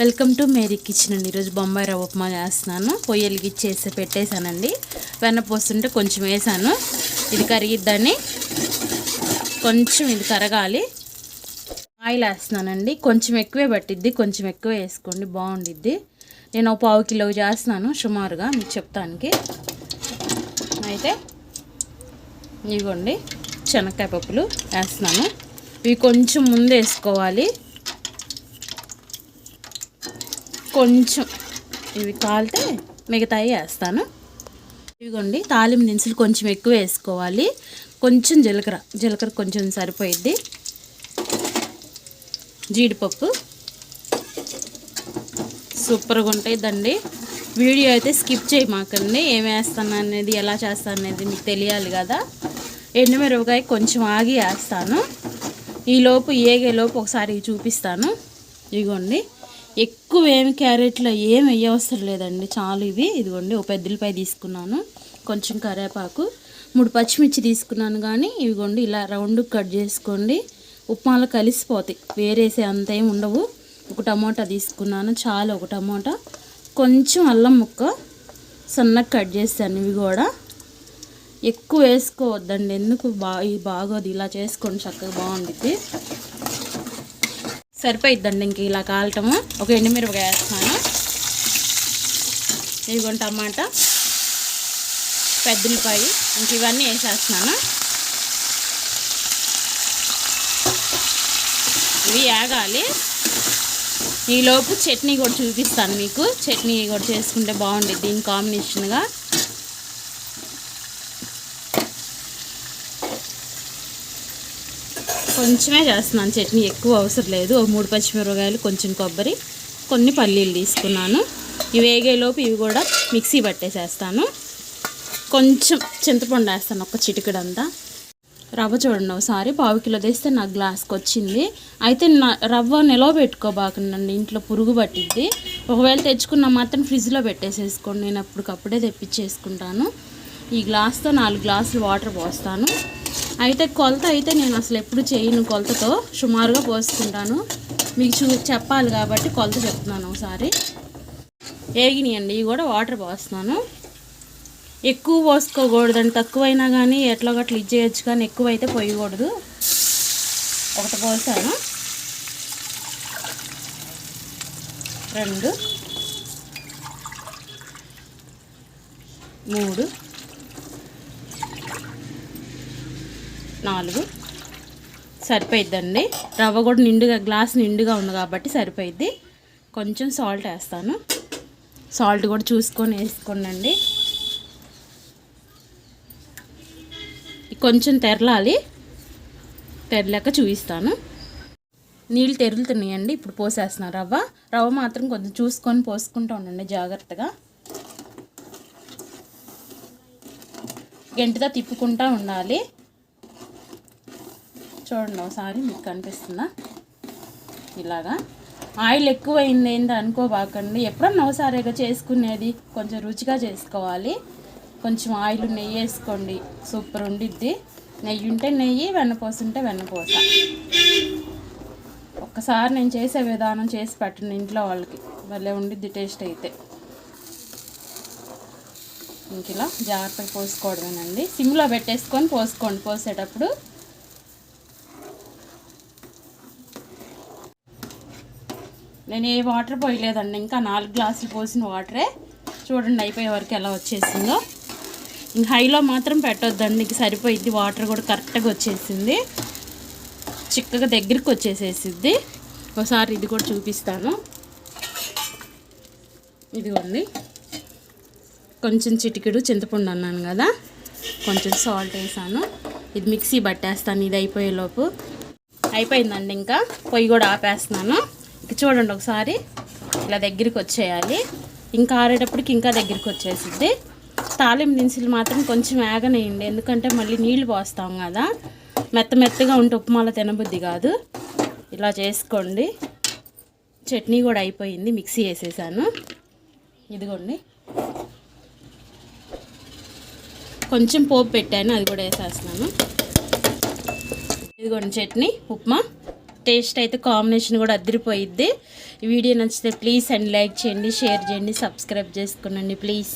Welcome to Mary kitchen అండి. ఈరోజు బొంబాయి రవ్వ ఉప్మా చేస్తున్నాను. పొయ్యి వెలిగిచ్చేసి పెట్టేశానండి. వెన్న పోస్తుంటే కొంచెం వేసాను. ఇది కరిగిద్దని కొంచెం ఇది కరగాలి. ఆయిల్ వేస్తున్నానండి. కొంచెం ఎక్కువే పట్టిద్ది. కొంచెం ఎక్కువ వేసుకోండి. బాగుండిద్ది. నేను ఒక పావు కిలో చేస్తున్నాను సుమారుగా మీకు చెప్తానికి. అయితే ఇదిగోండి శనక్కాయ పప్పులు వేస్తున్నాను. ఇవి కొంచెం ముందు వేసుకోవాలి. కొంచెం ఇవి కాలితే మిగతాయి వేస్తాను. ఇదిగోండి తాలింపు దినుసులు కొంచెం ఎక్కువ వేసుకోవాలి. కొంచెం జీలకర్ర జీలకర్ర కొంచెం సరిపోయిద్ది. జీడిపప్పు. సూపర్గా ఉంటుందండి వీడియో అయితే స్కిప్ చేయమాకండి ఏం వేస్తాను అనేది ఎలా చేస్తాను అనేది మీకు తెలియాలి కదా. ఎండుమిరపకాయ కొంచెం ఆగి వేస్తాను. ఈలోపు ఏగేలోపు ఒకసారి చూపిస్తాను. ఇదిగోండి. ఎక్కువ ఏమి క్యారెట్లో ఏం వేయవసరం లేదండి. చాలు ఇవి. ఇదిగోండి ఒక పెద్దలపై తీసుకున్నాను. కొంచెం కరివేపాకు మూడు పచ్చిమిర్చి తీసుకున్నాను కానీ ఇవిగోండి ఇలా రౌండ్ కట్ చేసుకోండి. ఉప్మాలో కలిసిపోతాయి. వేరేసే అంత ఏమి ఉండవు. ఒక టమోటా తీసుకున్నాను. చాలు ఒక టమోటా. కొంచెం అల్లం ముక్క సన్నగా కట్ చేస్తాను ఇవి కూడా. ఎక్కువ వేసుకోవద్దండి. ఎందుకు? బా ఇది బాగోదు. ఇలా చేసుకోండి. చక్కగా బాగుండిద్ది. సరిపోయిద్దండి ఇంక ఇలా కాలటము. ఒక ఎండుమిరపకాయ వేస్తున్నాను. ఇదిగోండి టమాటా. పెద్దలపాయి. ఇంక ఇవన్నీ వేసేస్తున్నాను. ఇవి ఆగాలి ఈలోపు చట్నీ కూడా చూపిస్తాను మీకు. చట్నీ కూడా చేసుకుంటే బాగుంటుంది దీని కాంబినేషన్గా కొంచెమే చేస్తున్నాను. చట్నీ ఎక్కువ అవసరం లేదు. ఒక మూడు పచ్చిమిరపకాయలు కొంచెం కొబ్బరి కొన్ని పల్లీలు తీసుకున్నాను. ఇవి వేగేలోపు ఇవి కూడా మిక్సీ పట్టేసేస్తాను. కొంచెం చింతపండు వేస్తాను ఒక చిటికడంతా. రవ్వ చూడండి ఒకసారి. పావు కిలో తెస్తే నా గ్లాస్కి వచ్చింది. అయితే నా రవ్వ నిలవ పెట్టుకోబాకండి ఇంట్లో పురుగు పట్టిద్ది. ఒకవేళ తెచ్చుకున్నా మాత్రం ఫ్రిడ్జ్లో పెట్టేసేసుకోండి. నేను అప్పటికప్పుడే తెప్పించేసుకుంటాను. ఈ గ్లాస్తో నాలుగు గ్లాసులు వాటర్ పోస్తాను. అయితే కొలత అయితే నేను అసలు ఎప్పుడు చేయను కొలతతో సుమారుగా పోసుకుంటాను. మీకు చూ చెప్పాలి కాబట్టి కొలత చెప్తున్నాను ఒకసారి. ఏగినాయండి ఇవి కూడా వాటర్ పోస్తున్నాను. ఎక్కువ పోసుకోకూడదండి తక్కువైనా కానీ ఎట్లా గట్ల ఇది చేయొచ్చు కానీ ఎక్కువ అయితే పోయకూడదు. ఒకటి పోసాను. రెండు. మూడు. నాలుగు. సరిపోయిద్దండి. రవ్వ కూడా నిండుగా గ్లాస్ నిండుగా ఉంది కాబట్టి సరిపోయిద్ది. కొంచెం సాల్ట్ వేస్తాను. సాల్ట్ కూడా చూసుకొని వేసుకోనండి. కొంచెం తెరలాలి. తెరలేక చూపిస్తాను. నీళ్ళు తెరులుతున్నాయండి. ఇప్పుడు పోసేస్తున్నాను రవ్వ. రవ్వ మాత్రం కొంచెం చూసుకొని పోసుకుంటూ ఉండండి జాగ్రత్తగా. గంటతో తిప్పుకుంటూ ఉండాలి. చూడండి ఒకసారి మీకు కనిపిస్తుందా? ఇలాగా. ఆయిల్ ఎక్కువైంది ఏంది అనుకోబాకండి. ఎప్పుడన్నా ఒకసారిగా చేసుకునేది కొంచెం రుచిగా చేసుకోవాలి. కొంచెం ఆయిల్ నెయ్యి వేసుకోండి. సూపర్ ఉండిద్ది. నెయ్యి ఉంటే నెయ్యి వెన్నపూస ఉంటే వెన్నపూస ఒక్కసారి నేను చేసే విధానం చేసి పెట్టండి ఇంట్లో వాళ్ళకి. భలే ఉండిద్ది టేస్ట్ అయితే. ఇంక ఇలా జాగ్రత్తగా పోసుకోవడమేనండి. సిమ్లో పెట్టేసుకొని పోసుకోండి. పోసేటప్పుడు నేను ఏ వాటర్ పోయలేదండి. ఇంకా నాలుగు గ్లాసులు పోసిన వాటరే చూడండి అయిపోయే వరకు ఎలా వచ్చేసిందో. ఇంక హైలో మాత్రం పెట్టొద్దండి. ఇంక సరిపోయిద్ది. వాటర్ కూడా కరెక్ట్గా వచ్చేసింది. చిక్కగా దగ్గరికి వచ్చేసేసిద్ది. ఒకసారి ఇది కూడా చూపిస్తాను. ఇదిగోండి. కొంచెం చిటికెడు చింతపండు అన్నాను కదా. కొంచెం సాల్ట్ వేసాను. ఇది మిక్సీ పట్టేస్తాను. ఇది అయిపోయేలోపు అయిపోయిందండి ఇంకా. పొయ్యి కూడా ఆపేస్తున్నాను. చూడండి ఒకసారి. ఇలా దగ్గరికి వచ్చేయాలి. ఇంకా ఆరేటప్పటికి ఇంకా దగ్గరికి వచ్చేసిద్ది. తాలింపు దినుసులు మాత్రం కొంచెం వేగనేయండి ఎందుకంటే మళ్ళీ నీళ్ళు పోస్తాం కదా. మెత్త మెత్తగా ఉంటే ఉప్మాలో తినబుద్ధి కాదు. ఇలా చేసుకోండి. చట్నీ కూడా అయిపోయింది. మిక్సీ వేసేసాను. ఇదిగోండి. కొంచెం పోపు పెట్టాను. అది కూడా వేసేస్తున్నాను. ఇదిగోండి చట్నీ ఉప్మా. టేస్ట్ అయితే కాంబినేషన్ కూడా అదిరిపోయిద్ది వీడియో నచ్చితే ప్లీజ్ అండ్ లైక్ చేయండి షేర్ చేయండి సబ్స్క్రైబ్ చేసుకునండి ప్లీజ్.